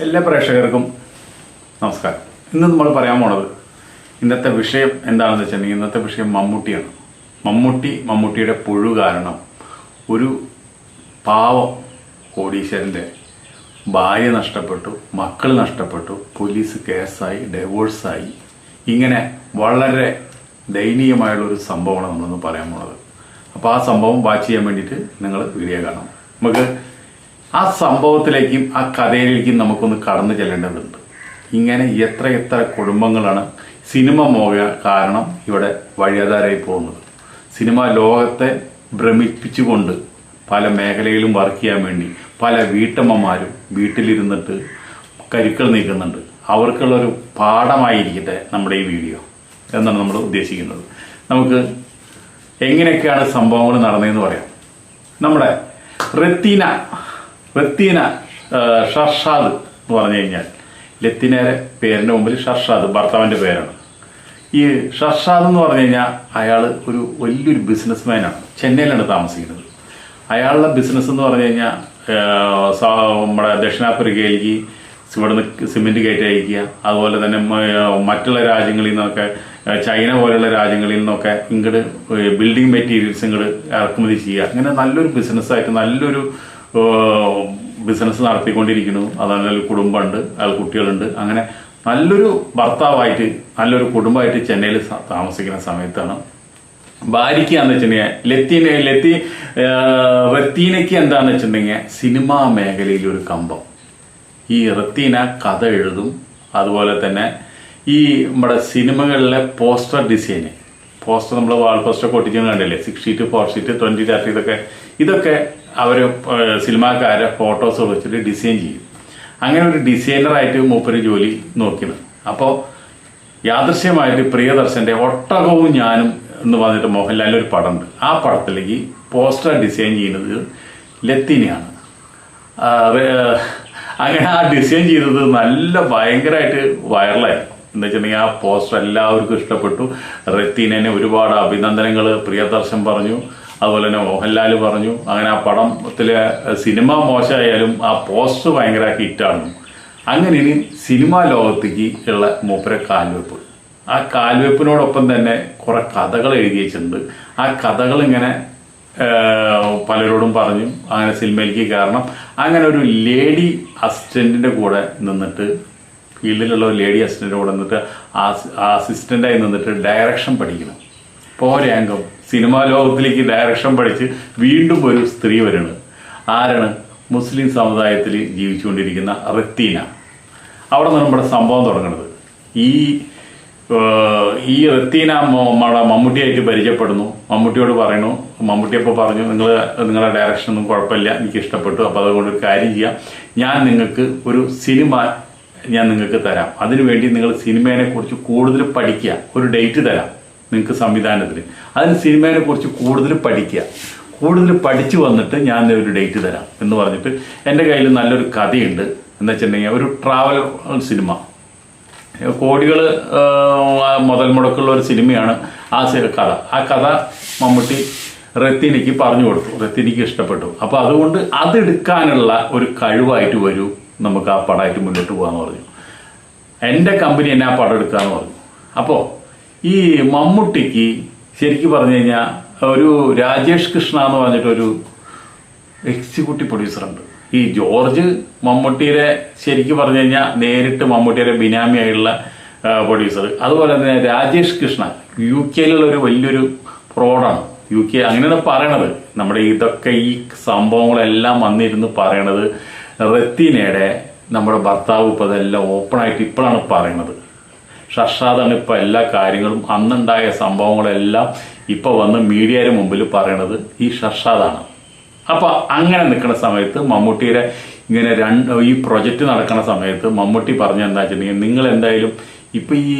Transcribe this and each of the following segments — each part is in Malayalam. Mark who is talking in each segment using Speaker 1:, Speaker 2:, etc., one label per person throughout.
Speaker 1: എല്ലാ പ്രേക്ഷകർക്കും നമസ്കാരം. ഇന്ന് നമ്മൾ പറയാൻ പോണത് ഇന്നത്തെ വിഷയം എന്താണെന്ന് വെച്ചിട്ടുണ്ടെങ്കിൽ ഇന്നത്തെ വിഷയം മമ്മൂട്ടിയാണ്. മമ്മൂട്ടി മമ്മൂട്ടിയുടെ പുഴു കാരണം ഒരു പാവം കോടീശ്വരന്റെ ഭാര്യ നഷ്ടപ്പെട്ടു മക്കൾ നഷ്ടപ്പെട്ടു പോലീസ് കേസായി ഡൈവോഴ്സായി ഇങ്ങനെ വളരെ ദയനീയമായുള്ള ഒരു സംഭവമാണ് നമ്മളൊന്ന് പറയാൻ പോണത്. അപ്പോൾ ആ സംഭവം വാച്ച് ചെയ്യാൻ വേണ്ടിയിട്ട് നിങ്ങൾ വീഡിയോ കാണാം നമുക്ക് ആ സംഭവത്തിലേക്കും ആ കഥയിലേക്കും നമുക്കൊന്ന് കടന്നു ചെല്ലേണ്ടതുണ്ട്. ഇങ്ങനെ എത്ര എത്ര കുടുംബങ്ങളാണ് സിനിമ മോക കാരണം ഇവിടെ വഴിയാധാരായി പോകുന്നത്. സിനിമ ലോകത്തെ ഭ്രമിപ്പിച്ചുകൊണ്ട് പല മേഖലയിലും വർക്ക് ചെയ്യാൻ വേണ്ടി പല വീട്ടമ്മമാരും വീട്ടിലിരുന്നിട്ട് കരുക്കൾ നീക്കുന്നുണ്ട്. അവർക്കുള്ളൊരു പാഠമായിരിക്കട്ടെ നമ്മുടെ ഈ വീഡിയോ എന്നാണ് നമ്മൾ ഉദ്ദേശിക്കുന്നത്. നമുക്ക് എങ്ങനെയൊക്കെയാണ് സംഭവങ്ങൾ നടന്നതെന്ന് പറയാം. നമ്മുടെ റത്തീന റത്തീന ഷർഷാദ് എന്ന് പറഞ്ഞു കഴിഞ്ഞാൽ. ലത്തീനയുടെ പേരിന്റെ മുമ്പിൽ ഷർഷാദ് ഭർത്താവിന്റെ പേരാണ്. ഈ ഷർഷാദ് എന്ന് പറഞ്ഞു കഴിഞ്ഞാൽ അയാൾ ഒരു വലിയൊരു ബിസിനസ്മാനാണ്. ചെന്നൈയിലാണ് താമസിക്കുന്നത്. അയാളുടെ ബിസിനസ് എന്ന് പറഞ്ഞു കഴിഞ്ഞാൽ നമ്മുടെ ദക്ഷിണാഫ്രിക്കയിലേക്ക് ഇവിടുന്ന് സിമെന്റ് കയറ്റി അയക്കുക അതുപോലെ തന്നെ മറ്റുള്ള രാജ്യങ്ങളിൽ നിന്നൊക്കെ ചൈന പോലുള്ള രാജ്യങ്ങളിൽ നിന്നൊക്കെ ഇങ്ങോട്ട് ബിൽഡിംഗ് മെറ്റീരിയൽസ് ഇങ്ങോട്ട് ഇറക്കുമതി ചെയ്യുക. അങ്ങനെ നല്ലൊരു ബിസിനസ്സായിട്ട് നല്ലൊരു ബിസിനസ് നടത്തിക്കൊണ്ടിരിക്കുന്നു. ഒരു കുടുംബമുണ്ട് അയാൾ കുട്ടികളുണ്ട്. അങ്ങനെ നല്ലൊരു ഭർത്താവായിട്ട് നല്ലൊരു കുടുംബമായിട്ട് ചെന്നൈയിൽ താമസിക്കുന്ന സമയത്താണ്. ഭാര്യയ്ക്ക് എന്ന് വെച്ചിട്ടുണ്ടെങ്കിൽ ലത്തീന ലത്തി റത്തീനയ്ക്ക് എന്താന്ന് വെച്ചിട്ടുണ്ടെങ്കിൽ സിനിമാ മേഖലയിൽ ഒരു കമ്പം. ഈ റത്തീന കഥ എഴുതും. അതുപോലെ തന്നെ ഈ നമ്മുടെ സിനിമകളിലെ പോസ്റ്റർ ഡിസൈന്. പോസ്റ്റർ നമ്മൾ വാൾ പോസ്റ്റർ ഒക്കെ ഒട്ടിച്ചു കണ്ടല്ലേ? Six sheet four sheet twenty thirty ഇതൊക്കെ ഇതൊക്കെ അവർ സിനിമാക്കാരെ ഫോട്ടോസ് വെച്ചിട്ട് ഡിസൈൻ ചെയ്യും. അങ്ങനെ ഒരു ഡിസൈനറായിട്ട് മൂപ്പര് ജോലി നോക്കിയത് അപ്പോൾ യാദൃശ്യമായിട്ട് പ്രിയദർശന്റെ ഒട്ടകവും ഞാനും എന്ന് പറഞ്ഞിട്ട് മോഹൻലാലിന്റെ ഒരു പടമുണ്ട്. ആ പടത്തിലേക്ക് പോസ്റ്റർ ഡിസൈൻ ചെയ്യുന്നത് ലത്തീനയാണ്. അങ്ങനെ ആ ഡിസൈൻ ചെയ്തത് നല്ല ഭയങ്കരമായിട്ട് വൈറലായി എന്ന് വെച്ചിട്ടുണ്ടെങ്കിൽ ആ പോസ്റ്റർ എല്ലാവർക്കും ഇഷ്ടപ്പെട്ടു. റത്തീനെ ഒരുപാട് അഭിനന്ദനങ്ങൾ പ്രിയദർശൻ പറഞ്ഞു. അതുപോലെ തന്നെ മോഹൻലാൽ പറഞ്ഞു. അങ്ങനെ ആ പടത്തിലെ സിനിമ മോശമായാലും ആ പോസ്റ്റർ ഭയങ്കര ഹിറ്റാണ്. അങ്ങനെ ഇനി സിനിമാ ലോകത്തേക്ക് ഉള്ള മൂപ്പര കാൽവെപ്പ്. ആ കാൽവെപ്പിനോടൊപ്പം തന്നെ കുറെ കഥകൾ എഴുതി വെച്ചിട്ടുണ്ട്. ആ കഥകൾ ഇങ്ങനെ പലരോടും പറഞ്ഞു. അങ്ങനെ സിനിമയിലേക്ക് കാരണം അങ്ങനെ ഒരു ലേഡി അസിസ്റ്റന്റിന്റെ കൂടെ നിന്നിട്ട് ഫീൽഡിലുള്ള ഒരു ലേഡി അസിസ്റ്റന്റിന്റെ കൂടെ നിന്നിട്ട് ആ അസിസ്റ്റന്റായി നിന്നിട്ട് ഡയറക്ഷൻ പഠിക്കണം. അംഗം സിനിമാ ലോകത്തിലേക്ക് ഡയറക്ഷൻ പഠിച്ച് വീണ്ടും ഒരു സ്ത്രീ വരണ് ആരാണ്? മുസ്ലിം സമുദായത്തിൽ ജീവിച്ചുകൊണ്ടിരിക്കുന്ന റത്തീന. അവിടെ നിന്ന് നമ്മുടെ സംഭവം തുടങ്ങുന്നത്. ഈ ഈ റത്തീന മമ്മൂട്ടിയായിട്ട് പരിചയപ്പെടുന്നു. മമ്മൂട്ടിയോട് പറയുന്നു മമ്മൂട്ടി അപ്പോൾ പറഞ്ഞു നിങ്ങൾ നിങ്ങളുടെ ഡയറക്ഷൻ ഒന്നും കുഴപ്പമില്ല എനിക്ക് ഇഷ്ടപ്പെട്ടു. അപ്പോൾ അതുകൊണ്ട് ഒരു കാര്യം ചെയ്യാം. ഞാൻ നിങ്ങൾക്ക് ഒരു സിനിമ ഞാൻ നിങ്ങൾക്ക് തരാം. അതിനുവേണ്ടി നിങ്ങൾ സിനിമയെ കുറിച്ച് കൂടുതൽ പഠിക്കുക. ഒരു ഡേറ്റ് തരാം നിങ്ങൾക്ക് സംവിധാനത്തിന്. അതിന് സിനിമയെ കുറിച്ച് കൂടുതൽ പഠിക്കുക. കൂടുതൽ പഠിച്ചു വന്നിട്ട് ഞാൻ ഒരു ഡേറ്റ് തരാം എന്ന് പറഞ്ഞിട്ട് എന്റെ കയ്യിൽ നല്ലൊരു കഥയുണ്ട്. എന്ന് വെച്ചിട്ടുണ്ടെങ്കിൽ ഒരു ട്രാവൽ സിനിമ കോടികൾ മുതൽ മുടക്കുള്ള ഒരു സിനിമയാണ് ആ കഥ. ആ കഥ മമ്മൂട്ടി റത്തിനിക്ക് പറഞ്ഞു കൊടുത്തു. റത്തിനിക്ക് ഇഷ്ടപ്പെട്ടു. അപ്പോൾ അതുകൊണ്ട് അതെടുക്കാനുള്ള ഒരു കഴിവായിട്ട് വരൂ. നമുക്ക് ആ പടമായിട്ട് മുന്നോട്ട് പോകാന്ന് പറഞ്ഞു. എന്റെ കമ്പനി എന്നെ ആ പടം എടുക്കാമെന്ന് പറഞ്ഞു. അപ്പോൾ ഈ മമ്മൂട്ടിക്ക് ശരിക്കും പറഞ്ഞു കഴിഞ്ഞാൽ ഒരു രാജേഷ് കൃഷ്ണ എന്ന് പറഞ്ഞിട്ടൊരു എക്സിക്യൂട്ടീവ് പ്രൊഡ്യൂസറുണ്ട് ഈ ജോർജ് മമ്മൂട്ടിയുടെ ശരിക്കും പറഞ്ഞു കഴിഞ്ഞാൽ നേരിട്ട് മമ്മൂട്ടിയുടെ ബിനാമിയായുള്ള പ്രൊഡ്യൂസർ അതുപോലെ തന്നെ രാജേഷ് കൃഷ്ണ യു കെയിലുള്ള ഒരു വലിയൊരു പ്രോഡാണ് യു കെ അങ്ങനെയാണ് പറയണത്. നമ്മുടെ ഇതൊക്കെ ഈ സംഭവങ്ങളെല്ലാം വന്നിരുന്ന് പറയണത് റത്തീനയുടെ നമ്മുടെ ഭർത്താവ് ഇപ്പോൾ അതെല്ലാം ഓപ്പണായിട്ട് ഇപ്പോഴാണ് പറയണത്. ഷർഷാദാണ് ഇപ്പൊ എല്ലാ കാര്യങ്ങളും അന്നുണ്ടായ സംഭവങ്ങളെല്ലാം ഇപ്പൊ വന്ന് മീഡിയയുടെ മുമ്പിൽ പറയണത് ഈ ഷർഷാദാണ് അപ്പൊ അങ്ങനെ നിൽക്കുന്ന സമയത്ത് മമ്മൂട്ടിയുടെ ഇങ്ങനെ രണ്ട് ഈ പ്രൊജക്റ്റ് നടക്കുന്ന സമയത്ത് മമ്മൂട്ടി പറഞ്ഞ എന്താ വെച്ചിട്ടുണ്ടെങ്കിൽ നിങ്ങൾ എന്തായാലും ഇപ്പൊ ഈ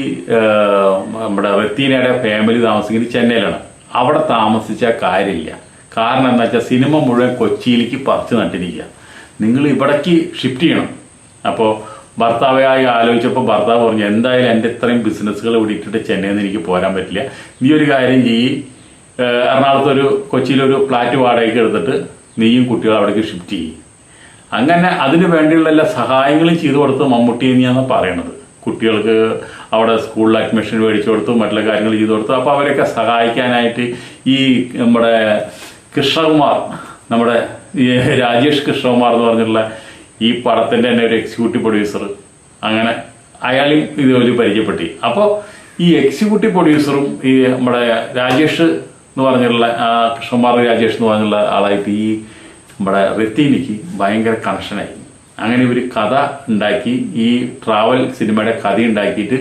Speaker 1: നമ്മുടെ റത്തീനയുടെ ഫാമിലി താമസിക്കുന്നത് ചെന്നൈയിലാണ്. അവിടെ താമസിച്ച കാര്യമില്ല. കാരണം എന്താ വെച്ചാൽ സിനിമ മുഴുവൻ കൊച്ചിയിലേക്ക് പറിച്ചു നട്ടിരിക്കുക. നിങ്ങൾ ഇവിടേക്ക് ഷിഫ്റ്റ് ചെയ്യണം. അപ്പോൾ ഭർത്താവായി ആലോചിച്ചപ്പോൾ ഭർത്താവ് പറഞ്ഞു എന്തായാലും എന്റെ ഇത്രയും ബിസിനസ്സുകൾ വിടിയിട്ടിട്ട് ചെന്നൈയിൽ നിന്ന് എനിക്ക് പോരാൻ പറ്റില്ല. നീ ഒരു കാര്യം ചെയ്യ്. എറണാകുളത്തൊരു കൊച്ചിയിലൊരു ഫ്ലാറ്റ് വാടകയ്ക്ക് എടുത്തിട്ട് നീയും കുട്ടികൾ അവിടേക്ക് ഷിഫ്റ്റ് ചെയ്യും. അങ്ങനെ അതിന് വേണ്ടിയുള്ള എല്ലാ സഹായങ്ങളും ചെയ്തു കൊടുത്ത് മമ്മൂട്ടി തന്നെയാണ് പറയണത്. കുട്ടികൾക്ക് അവിടെ സ്കൂളിൽ അഡ്മിഷൻ മേടിച്ചു കൊടുത്തു മറ്റുള്ള കാര്യങ്ങൾ ചെയ്തു കൊടുത്തു. അപ്പോൾ അവരൊക്കെ സഹായിക്കാനായിട്ട് ഈ നമ്മുടെ കൃഷ്ണകുമാർ നമ്മുടെ രാജേഷ് കൃഷ്ണകുമാർ എന്ന് പറഞ്ഞിട്ടുള്ള ഈ പടത്തിന്റെ തന്നെ ഒരു എക്സിക്യൂട്ടീവ് പ്രൊഡ്യൂസർ അങ്ങനെ അയാളും ഇതുപോലെ പരിചയപ്പെട്ടി. അപ്പോൾ ഈ എക്സിക്യൂട്ടീവ് പ്രൊഡ്യൂസറും ഈ നമ്മുടെ രാജേഷ് എന്ന് പറഞ്ഞിട്ടുള്ള ആ കൃഷ്ണകുമാർ രാജേഷ് എന്ന് പറഞ്ഞിട്ടുള്ള ആളായിട്ട് ഈ നമ്മുടെ റത്തീനിക്ക് ഭയങ്കര കണക്ഷനായി അങ്ങനെ ഇവർ കഥ ഉണ്ടാക്കി ഈ ട്രാവൽ സിനിമയുടെ കഥ ഉണ്ടാക്കിയിട്ട്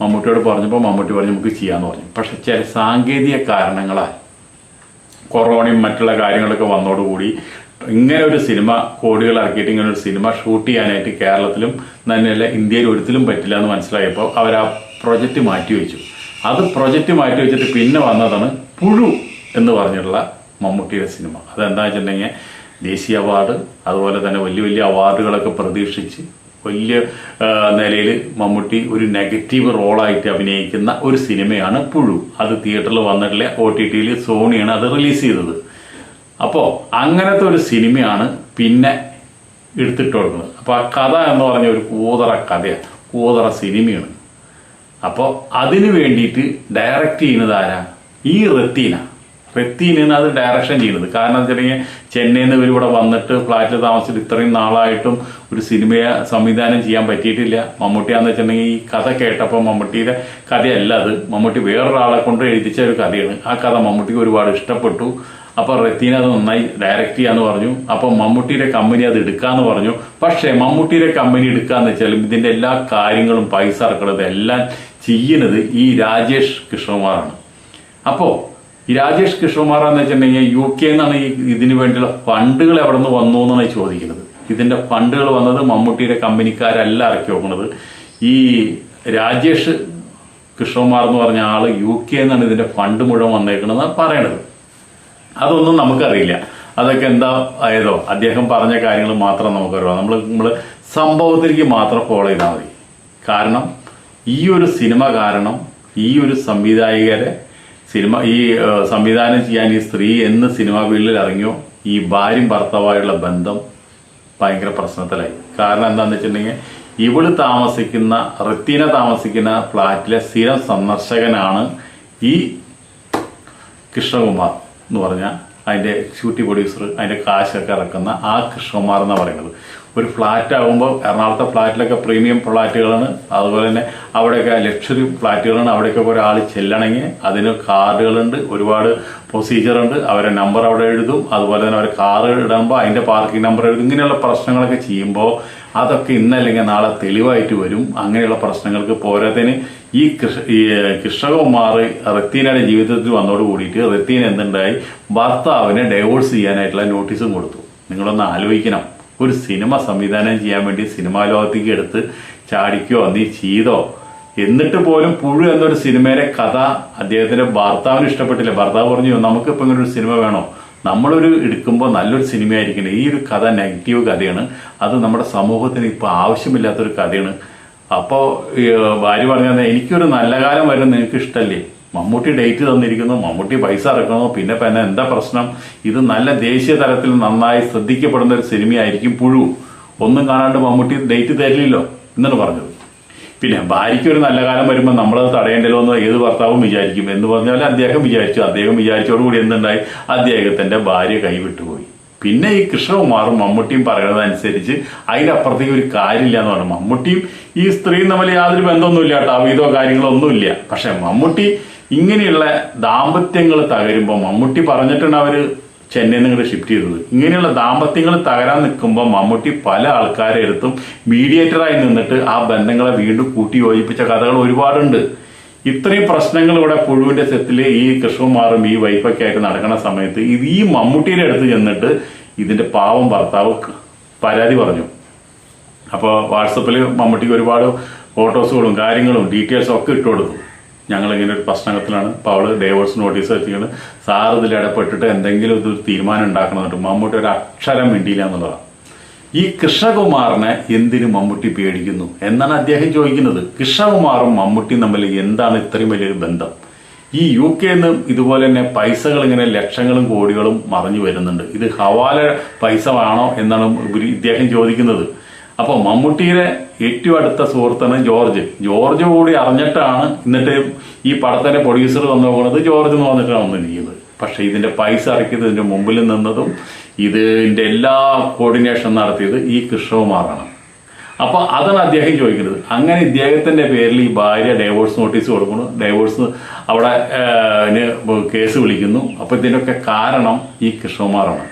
Speaker 1: മമ്മൂട്ടിയോട് പറഞ്ഞപ്പോൾ മമ്മൂട്ടി പറഞ്ഞു നമുക്ക് ചെയ്യാമെന്ന് പറഞ്ഞു. പക്ഷെ ചില സാങ്കേതിക കാരണങ്ങളാൽ കൊറോണയും മറ്റുള്ള കാര്യങ്ങളൊക്കെ വന്നതോടുകൂടി ഇങ്ങനെ ഒരു സിനിമ കോടികൾ ഇറക്കിയിട്ട് ഇങ്ങനെ ഒരു സിനിമ ഷൂട്ട് ചെയ്യാനായിട്ട് കേരളത്തിലും തന്നെയല്ല ഇന്ത്യയിൽ ഒരിക്കലും പറ്റില്ല എന്ന് മനസ്സിലായപ്പോൾ അവർ ആ പ്രൊജക്റ്റ് മാറ്റി വെച്ചു. അത് പ്രൊജക്റ്റ് മാറ്റി വെച്ചിട്ട് പിന്നെ വന്നതാണ് പുഴു എന്ന് പറഞ്ഞിട്ടുള്ള മമ്മൂട്ടിയുടെ സിനിമ. അതെന്താ വെച്ചിട്ടുണ്ടെങ്കിൽ ദേശീയ അവാർഡ് അതുപോലെ തന്നെ വലിയ വലിയ അവാർഡുകളൊക്കെ പ്രതീക്ഷിച്ച് വലിയ നിലയിൽ മമ്മൂട്ടി ഒരു നെഗറ്റീവ് റോളായിട്ട് അഭിനയിക്കുന്ന ഒരു സിനിമയാണ് പുഴു. അത് തിയേറ്ററിൽ വന്നിട്ടില്ല ഒ ടി ടിയിൽ സോണിയാണ് അത് റിലീസ് ചെയ്തത്. അപ്പോൾ അങ്ങനത്തെ ഒരു സിനിമയാണ് പിന്നെ എടുത്തിട്ട് കൊടുക്കുന്നത് അപ്പോൾ ആ കഥ എന്ന് പറഞ്ഞ ഒരു കൂതറ കഥയാണ് കൂതറ സിനിമയാണ്. അപ്പോൾ അതിന് വേണ്ടിയിട്ട് ഡയറക്റ്റ് ചെയ്യുന്നത് ആരാ? ഈ റത്തീന. റത്തീനാണ് അത് ഡയറക്ഷൻ ചെയ്യുന്നത്. കാരണം എന്ന് വെച്ചിട്ടുണ്ടെങ്കിൽ ചെന്നൈയിൽ നിന്ന് ഇവർ ഇവിടെ വന്നിട്ട് ഫ്ലാറ്റിൽ താമസിച്ചിട്ട് ഇത്രയും നാളായിട്ടും ഒരു സിനിമയെ സംവിധാനം ചെയ്യാൻ പറ്റിയിട്ടില്ല. മമ്മൂട്ടിയാന്ന് വെച്ചിട്ടുണ്ടെങ്കിൽ ഈ കഥ കേട്ടപ്പോൾ മമ്മൂട്ടിയുടെ കഥയല്ല അത്. മമ്മൂട്ടി വേറൊരാളെ കൊണ്ട് എഴുതിച്ച ഒരു കഥയാണ്. ആ കഥ മമ്മൂട്ടിക്ക് ഒരുപാട് ഇഷ്ടപ്പെട്ടു. അപ്പോൾ റെത്തീന അത് നന്നായി ഡയറക്റ്റ് ചെയ്യാന്ന് പറഞ്ഞു. അപ്പോൾ മമ്മൂട്ടിയുടെ കമ്പനി അത് എടുക്കാന്ന് പറഞ്ഞു. പക്ഷേ മമ്മൂട്ടിയുടെ കമ്പനി എടുക്കാന്ന് വെച്ചാലും ഇതിന്റെ എല്ലാ കാര്യങ്ങളും പൈസ ഇറക്കുന്നത് എല്ലാം ചെയ്യുന്നത് ഈ രാജേഷ് കൃഷ്ണകുമാറാണ്. അപ്പോൾ ഈ രാജേഷ് കൃഷ്ണകുമാർ എന്ന് വെച്ചിട്ടുണ്ടെങ്കിൽ യു കെ എന്നാണ് ഈ ഇതിന് വേണ്ടിയുള്ള ഫണ്ടുകൾ എവിടെ നിന്ന് വന്നു എന്നാണ് ചോദിക്കുന്നത്. ഇതിന്റെ ഫണ്ടുകൾ വന്നത് മമ്മൂട്ടിയുടെ കമ്പനിക്കാരല്ല ഇറക്കി നോക്കുന്നത് ഈ രാജേഷ് കൃഷ്ണകുമാർ എന്ന് പറഞ്ഞ ആൾ യു കെ എന്നാണ് ഇതിന്റെ ഫണ്ട് മുഴുവൻ വന്നേക്കണമെന്നാണ് പറയണത്. അതൊന്നും നമുക്കറിയില്ല. അതൊക്കെ എന്താ ആയതോ? അദ്ദേഹം പറഞ്ഞ കാര്യങ്ങൾ മാത്രം നമുക്കറിയാം. നമ്മൾ നമ്മൾ സംഭവത്തിലേക്ക് മാത്രം ഫോളോ ചെയ്താൽ മതി. കാരണം ഈ ഒരു സിനിമ കാരണം ഈ ഒരു സംവിധായകരെ സിനിമ ഈ സംവിധാനം ചെയ്യാൻ ഈ സ്ത്രീ എന്ന് സിനിമ ഫീൽഡിൽ ഇറങ്ങിയോ ഈ ഭാര്യയും ഭർത്താവായുള്ള ബന്ധം ഭയങ്കര പ്രശ്നത്തിലായി. കാരണം എന്താണെന്ന് വെച്ചിട്ടുണ്ടെങ്കിൽ ഇവൾ താമസിക്കുന്ന റത്തീന താമസിക്കുന്ന ഫ്ലാറ്റിലെ സ്ഥിരം സന്ദർശകനാണ് ഈ കൃഷ്ണകുമാർ. എന്ന് പറഞ്ഞാൽ അതിന്റെ എക്സിക്യൂട്ടീവ് പ്രൊഡ്യൂസർ അതിന്റെ കാശൊക്കെ ഇറക്കുന്ന ആ കൃഷ്ണകുമാർ എന്നാണ് പറയുന്നത്. ഒരു ഫ്ലാറ്റ് ആകുമ്പോൾ എറണാകുളത്തെ ഫ്ലാറ്റിലൊക്കെ പ്രീമിയം ഫ്ലാറ്റുകളാണ് അതുപോലെ തന്നെ അവിടെയൊക്കെ ലക്ഷറി ഫ്ലാറ്റുകളാണ് അവിടെയൊക്കെ ഒരാൾ ചെല്ലണമെങ്കിൽ അതിന് കാർഡുകളുണ്ട് ഒരുപാട് പ്രൊസീജിയർ ഉണ്ട്. അവരെ നമ്പർ അവിടെ എഴുതും. അതുപോലെ തന്നെ അവർ കാറ് ഇടുമ്പോൾ അതിന്റെ പാർക്കിംഗ് നമ്പർ എഴുതും. ഇങ്ങനെയുള്ള പ്രശ്നങ്ങളൊക്കെ ചെയ്യുമ്പോൾ അതൊക്കെ ഇന്നല്ലെങ്കിൽ നാളെ തെളിവായിട്ട് വരും. അങ്ങനെയുള്ള പ്രശ്നങ്ങൾക്ക് പോരാത്തതിന് ഈ കൃഷ ഈ കൃഷ്ണകുമാർ റത്തീനയുടെ ജീവിതത്തിൽ വന്നോട് കൂടിയിട്ട് റത്തീൻ എന്തുണ്ടായി? ഭർത്താവിനെ ഡൈവോഴ്സ് ചെയ്യാനായിട്ടുള്ള നോട്ടീസും കൊടുത്തു. നിങ്ങളൊന്ന് ആലോചിക്കണം. ഒരു സിനിമ സംവിധാനം ചെയ്യാൻ വേണ്ടി സിനിമാ ലോകത്തേക്ക് എടുത്ത് ചാടിക്കോ നീ ചെയ്തോ? എന്നിട്ട് പോലും പുഴു എന്നൊരു സിനിമയിലെ കഥ അദ്ദേഹത്തിന്റെ ഭർത്താവിന് ഇഷ്ടപ്പെട്ടില്ല. ഭർത്താവ് പറഞ്ഞു നമുക്ക് ഇങ്ങനെ ഒരു സിനിമ വേണോ? നമ്മളൊരു എടുക്കുമ്പോൾ നല്ലൊരു സിനിമയായിരിക്കണം ഈ ഒരു കഥ നെഗറ്റീവ് കഥയാണ്. അത് നമ്മുടെ സമൂഹത്തിന് ഇപ്പോൾ ആവശ്യമില്ലാത്തൊരു കഥയാണ്. അപ്പോൾ ഭാര്യ പറഞ്ഞത് എനിക്കൊരു നല്ല കാലം വരും നിനക്ക് ഇഷ്ടമല്ലേ മമ്മൂട്ടി ഡേറ്റ് തന്നിരിക്കുന്നു മമ്മൂട്ടി പൈസ ഇറക്കണോ പിന്നെ പിന്നെ എന്താ പ്രശ്നം? ഇത് നല്ല ദേശീയ തലത്തിൽ നന്നായി ശ്രദ്ധിക്കപ്പെടുന്ന ഒരു സിനിമയായിരിക്കും പുഴു. ഒന്നും കാണാണ്ട് മമ്മൂട്ടി ഡേറ്റ് തരില്ലല്ലോ എന്നാണ് പറഞ്ഞത്. പിന്നെ ഭാര്യയ്ക്ക് ഒരു നല്ല കാലം വരുമ്പോൾ നമ്മളത് തടയേണ്ടല്ലോ എന്ന് ഏത് ഭർത്താവും വിചാരിക്കും. എന്ന് പറഞ്ഞാൽ അദ്ദേഹം വിചാരിച്ചു അദ്ദേഹം വിചാരിച്ചോടുകൂടി എന്തുണ്ടായി? അദ്ദേഹത്തിന്റെ ഭാര്യ കൈവിട്ടുപോയി. പിന്നെ ഈ കൃഷ്ണകുമാറും മമ്മൂട്ടിയും പറയുന്നതനുസരിച്ച് അതിനപ്പുറത്തേക്ക് ഒരു കാര്യമില്ല എന്ന് പറഞ്ഞു. മമ്മൂട്ടിയും ഈ സ്ത്രീയും തമ്മിൽ യാതൊരു ബന്ധമൊന്നുമില്ല കേട്ടോ. അവിധോ കാര്യങ്ങളോ ഒന്നുമില്ല. പക്ഷെ മമ്മൂട്ടി ഇങ്ങനെയുള്ള ദാമ്പത്യങ്ങൾ തകരുമ്പോൾ മമ്മൂട്ടി പറഞ്ഞിട്ടുണ്ട് അവർ ചെന്നൈയിൽ നിന്ന് ഷിഫ്റ്റ് ചെയ്തത്. ഇങ്ങനെയുള്ള ദാമ്പത്യങ്ങൾ തകരാൻ നിൽക്കുമ്പോൾ മമ്മൂട്ടി പല ആൾക്കാരെ എടുത്തും മീഡിയേറ്ററായി നിന്നിട്ട് ആ ബന്ധങ്ങളെ വീണ്ടും കൂട്ടി യോജിപ്പിച്ച കഥകൾ ഒരുപാടുണ്ട്. ഇത്രയും പ്രശ്നങ്ങൾ ഇവിടെ പുഴുവിന്റെ സെറ്റിൽ ഈ കൃഷ്ണകുമാറും ഈ വൈഫൊക്കെ ആയിട്ട് നടക്കുന്ന സമയത്ത് ഇത് ഈ മമ്മൂട്ടിയുടെ അടുത്ത് ചെന്നിട്ട് ഇതിന്റെ പാവം ഭർത്താവ് പരാതി പറഞ്ഞു. അപ്പോൾ വാട്സപ്പിൽ മമ്മൂട്ടിക്ക് ഒരുപാട് ഫോട്ടോസുകളും കാര്യങ്ങളും ഡീറ്റെയിൽസും ഒക്കെ ഇട്ട് കൊടുത്തു ഞങ്ങൾ ഇങ്ങനെ ഒരു പ്രശ്നത്തിലാണ് അപ്പോൾ അവൾ ഡൈവോഴ്സ് നോട്ടീസ് വെച്ചിട്ട് സാർ ഇതിൽ ഇടപെട്ടിട്ട് എന്തെങ്കിലും ഇതൊരു തീരുമാനം ഉണ്ടാക്കണമെന്നു മമ്മൂട്ടി ഒരു അക്ഷരം മിണ്ടിയില്ല എന്നുള്ളതാണ് ഈ കൃഷ്ണകുമാറിനെ എന്തിനു മമ്മൂട്ടി പേടിക്കുന്നു എന്നാണ് അദ്ദേഹം ചോദിക്കുന്നത്. കൃഷ്ണകുമാറും മമ്മൂട്ടിയും തമ്മിൽ എന്താണ് ഇത്രയും വലിയൊരു ബന്ധം? ഈ യു കെന്ന് ഇതുപോലെ തന്നെ പൈസകൾ ഇങ്ങനെ ലക്ഷങ്ങളും കോടികളും മറഞ്ഞു വരുന്നുണ്ട്. ഇത് ഹവാല പൈസ ആണോ എന്നാണ് ഇദ്ദേഹം ചോദിക്കുന്നത്. അപ്പോൾ മമ്മൂട്ടിയുടെ ഏറ്റവും അടുത്ത സുഹൃത്താണ് ജോർജ്. ജോർജ് കൂടി അറിഞ്ഞിട്ടാണ് എന്നിട്ട് ഈ പടത്തിന്റെ പ്രൊഡ്യൂസർ വന്നു പോകുന്നത് ജോർജ് എന്ന് പറഞ്ഞിട്ടാണ് വന്നിരിക്കുന്നത് പക്ഷെ ഇതിന്റെ പൈസ ഇറക്കിയത് ഇതിന്റെ മുമ്പിൽ നിന്നതും ഇതിന്റെ എല്ലാ കോർഡിനേഷൻ നടത്തിയത് ഈ കൃഷ്ണകുമാറാണ്. അപ്പൊ അതാണ് അദ്ദേഹം ചോദിക്കുന്നത്. അങ്ങനെ ഇദ്ദേഹത്തിന്റെ പേരിൽ ഈ ഭാര്യ ഡൈവോഴ്സ് നോട്ടീസ് കൊടുക്കുന്നു. ഡൈവോഴ്സ് അവിടെ കേസ് വിളിക്കുന്നു. അപ്പൊ ഇതിനൊക്കെ കാരണം ഈ കൃഷ്ണകുമാറാണ്.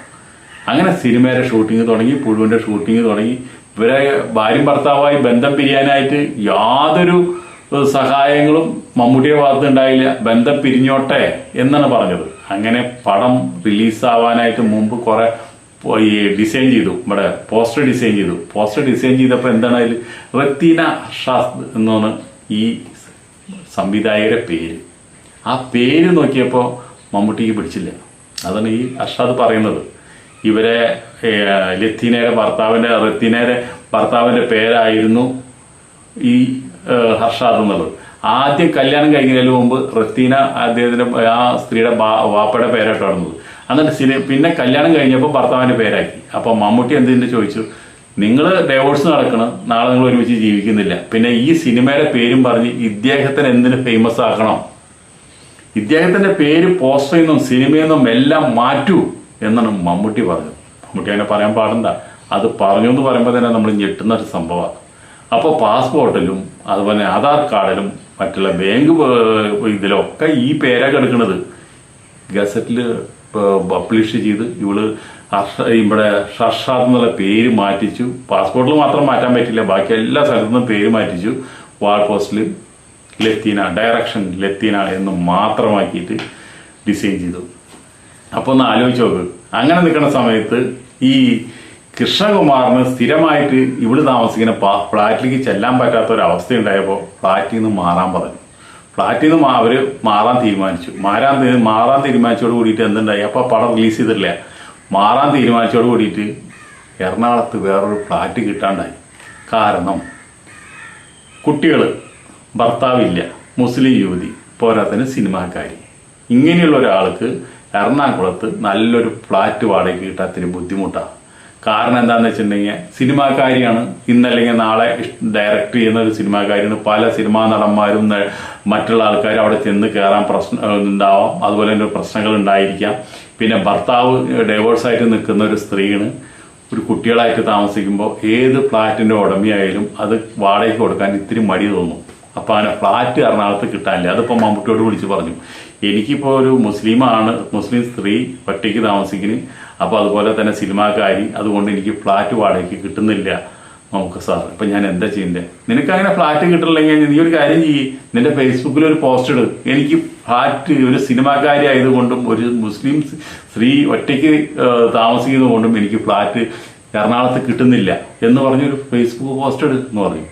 Speaker 1: അങ്ങനെ സിനിമയുടെ ഷൂട്ടിംഗ് തുടങ്ങി പുഴുവിന്റെ ഷൂട്ടിംഗ് തുടങ്ങി ഇവരെ ഭാര്യയും ഭർത്താവായി ബന്ധം പിരിയാനായിട്ട് യാതൊരു സഹായങ്ങളും മമ്മൂട്ടിയുടെ ഭാഗത്ത് ഉണ്ടായില്ല. ബന്ധം പിരിഞ്ഞോട്ടെ എന്നാണ് പറഞ്ഞത്. അങ്ങനെ പടം റിലീസാവാനായിട്ട് മുമ്പ് കുറെ ഈ ഡിസൈൻ ചെയ്തു. ഇവിടെ പോസ്റ്റർ ഡിസൈൻ ചെയ്തു. പോസ്റ്റർ ഡിസൈൻ ചെയ്തപ്പോൾ എന്താണ് അതിൽ റത്തീന ഷാസ് എന്നാണ് ഈ സംവിധായകരുടെ പേര്. ആ പേര് നോക്കിയപ്പോൾ മമ്മൂട്ടിക്ക് പിടിച്ചില്ല. അതാണ് ഈ അർഷാദ് പറയുന്നത്. ഇവരെ ലത്തീനയുടെ ഭർത്താവിന്റെ റത്തീനയുടെ ഭർത്താവിന്റെ പേരായിരുന്നു ഈ ഹർഷാദ് എന്നുള്ളത്. ആദ്യം കല്യാണം കഴിക്കുന്നതിന് മുമ്പ് റത്തീന അദ്ദേഹത്തിന്റെ ആ സ്ത്രീയുടെ വാപ്പയുടെ പേരായിട്ട് നടന്നത് എന്നിട്ട് സിനി പിന്നെ കല്യാണം കഴിഞ്ഞപ്പോൾ ഭർത്താവിന്റെ പേരാക്കി. അപ്പോൾ മമ്മൂട്ടി എന്തിനു ചോദിച്ചു? നിങ്ങൾ ഡൈവോഴ്സ് നടക്കണം. നാളെ നിങ്ങൾ ഒരുമിച്ച് ജീവിക്കുന്നില്ല. പിന്നെ ഈ സിനിമയുടെ പേരും പറഞ്ഞ് ഇദ്ദേഹത്തിന് എന്തിനു ഫേമസ് ആക്കണം? ഇദ്ദേഹത്തിന്റെ പേര് പോസ്റ്ററിൽ നിന്നും സിനിമയിൽ നിന്നും എല്ലാം മാറ്റൂ. എന്നാണ് മമ്മൂട്ടി പറഞ്ഞത്. മമ്മൂട്ടി അങ്ങനെ പറയാൻ പാടണ്ട അത് പറഞ്ഞു എന്ന് പറയുമ്പോൾ തന്നെ നമ്മൾ ഞെട്ടുന്ന ഒരു സംഭവമാണ്. അപ്പോൾ പാസ്പോർട്ടിലും അതുപോലെ ആധാർ കാർഡിലും മറ്റുള്ള ബാങ്ക് ഇതിലൊക്കെ ഈ പേരൊക്കെ കിടക്കുന്നത് ഗസറ്റിൽ പബ്ലിഷ് ചെയ്ത് ഇവൾ ഹർഷ ഇവിടെ ഷർഷാദ് എന്നുള്ള പേര് മാറ്റിച്ചു. പാസ്പോർട്ടിൽ മാത്രം മാറ്റാൻ പറ്റില്ല. ബാക്കി എല്ലാ സ്ഥലത്തു നിന്നും പേര് മാറ്റിച്ചു. വാൾ പോസ്റ്റിൽ ലത്തീന ഡയറക്ഷൻ ലത്തീന എന്ന് മാത്രമാക്കിയിട്ട് ഡിസൈൻ ചെയ്തു. അപ്പോൾ ഒന്ന് ആലോചിച്ച് നോക്ക്. അങ്ങനെ നിൽക്കുന്ന സമയത്ത് ഈ കൃഷ്ണകുമാറിന് സ്ഥിരമായിട്ട് ഇവിടെ താമസിക്കുന്ന ഫ്ലാറ്റിലേക്ക് ചെല്ലാൻ പറ്റാത്ത ഒരു അവസ്ഥ ഉണ്ടായപ്പോൾ ഫ്ലാറ്റിൽ നിന്ന് മാറാൻ പറഞ്ഞു. ഫ്ലാറ്റിൽ നിന്ന് അവർ മാറാൻ തീരുമാനിച്ചു. മാറാൻ മാറാൻ തീരുമാനിച്ചോട് കൂടിയിട്ട് എന്തുണ്ടായി? അപ്പോൾ പടം റിലീസ് ചെയ്തിട്ടില്ല. മാറാൻ തീരുമാനിച്ചോട് കൂടിയിട്ട് എറണാകുളത്ത് വേറൊരു ഫ്ലാറ്റ് കിട്ടാണ്ടായി. കാരണം കുട്ടികൾ ഭർത്താവില്ല മുസ്ലിം യുവതി പോരാത്തതിന് സിനിമാക്കാരി. ഇങ്ങനെയുള്ള ഒരാൾക്ക് എറണാകുളത്ത് നല്ലൊരു ഫ്ലാറ്റ് വാടകയ്ക്ക് കിട്ടാത്തൊരു ബുദ്ധിമുട്ടാണ് കാരണം എന്താണെന്ന് വെച്ചിട്ടുണ്ടെങ്കിൽ സിനിമാക്കാരിയാണ് ഇന്നല്ലെങ്കിൽ നാളെ ഡയറക്റ്റ് ചെയ്യുന്ന ഒരു സിനിമാക്കാരിയാണ്. പല സിനിമാ നടന്മാരും മറ്റുള്ള ആൾക്കാർ അവിടെ ചെന്ന് കയറാൻ പ്രശ്നം ഉണ്ടാവാം. അതുപോലെ തന്നെ പ്രശ്നങ്ങൾ ഉണ്ടായിരിക്കാം. പിന്നെ ഭർത്താവ് ഡൈവേഴ്സായിട്ട് നിൽക്കുന്ന ഒരു സ്ത്രീയാണ്. ഒരു കുട്ടികളായിട്ട് താമസിക്കുമ്പോൾ ഏത് ഫ്ലാറ്റിന്റെ ഉടമയായാലും അത് വാടകയ്ക്ക് കൊടുക്കാൻ ഇത്തിരി മടി തോന്നും. അപ്പൊ അങ്ങനെ ഫ്ലാറ്റ് എറണാകുളത്ത് കിട്ടാനില്ല. അതിപ്പോ മമ്മൂട്ടിയോട് വിളിച്ച് പറഞ്ഞു. എനിക്കിപ്പോ ഒരു മുസ്ലിമാണ് മുസ്ലിം സ്ത്രീ ഒറ്റയ്ക്ക് താമസിക്കുന്നു. അപ്പൊ അതുപോലെ തന്നെ സിനിമാക്കാരി അതുകൊണ്ട് എനിക്ക് ഫ്ലാറ്റ് വാടകയ്ക്ക് കിട്ടുന്നില്ല. നമുക്ക് സാർ അപ്പൊ ഞാൻ എന്താ ചെയ്യണ്ടേ? നിനക്ക് അങ്ങനെ ഫ്ലാറ്റ് കിട്ടില്ലെങ്കിൽ നീ ഒരു കാര്യം ചെയ്യ്. നിന്റെ ഫേസ്ബുക്കിൽ ഒരു പോസ്റ്റ് ഇട്. എനിക്ക് ഫ്ലാറ്റ് ഒരു സിനിമാക്കാരി ആയതുകൊണ്ടും ഒരു മുസ്ലിം സ്ത്രീ ഒറ്റയ്ക്ക് താമസിക്കുന്നത് കൊണ്ടും എനിക്ക് ഫ്ലാറ്റ് എറണാകുളത്ത് കിട്ടുന്നില്ല എന്ന് പറഞ്ഞൊരു ഫേസ്ബുക്ക് പോസ്റ്റ് ഇട് എന്ന് പറഞ്ഞു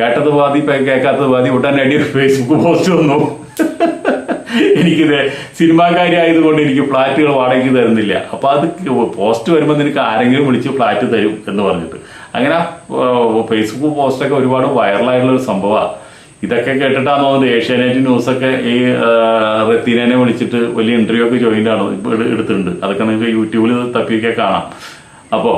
Speaker 1: കേട്ടത് വാതി കേൾക്കാത്തത് വാതി ഉടനടി ഒരു ഫേസ്ബുക്ക് പോസ്റ്റ് വന്നു. എനിക്കിത് സിനിമാക്കാരി ആയതുകൊണ്ട് എനിക്ക് ഫ്ലാറ്റുകൾ വാടകയ്ക്ക് തരുന്നില്ല. അപ്പോൾ അത് പോസ്റ്റ് വരുമ്പോൾ നിനക്ക് ആരെങ്കിലും വിളിച്ച് ഫ്ലാറ്റ് തരും എന്ന് പറഞ്ഞിട്ട്. അങ്ങനെ ഫേസ്ബുക്ക് പോസ്റ്റൊക്കെ ഒരുപാട് വൈറലായിട്ടുള്ള ഒരു സംഭവമാണ് ഇതൊക്കെ കേട്ടിട്ടാണ് തോന്നുന്നത് ഏഷ്യാനെറ്റ് ന്യൂസൊക്കെ ഈ റത്തീനെ വിളിച്ചിട്ട് വലിയ ഇന്റർവ്യൂ ഒക്കെ ജോയിന്റ് ഇപ്പോൾ എടുത്തിട്ടുണ്ട്. അതൊക്കെ നിങ്ങൾക്ക് യൂട്യൂബിൽ തപ്പിയൊക്കെ കാണാം. അപ്പോൾ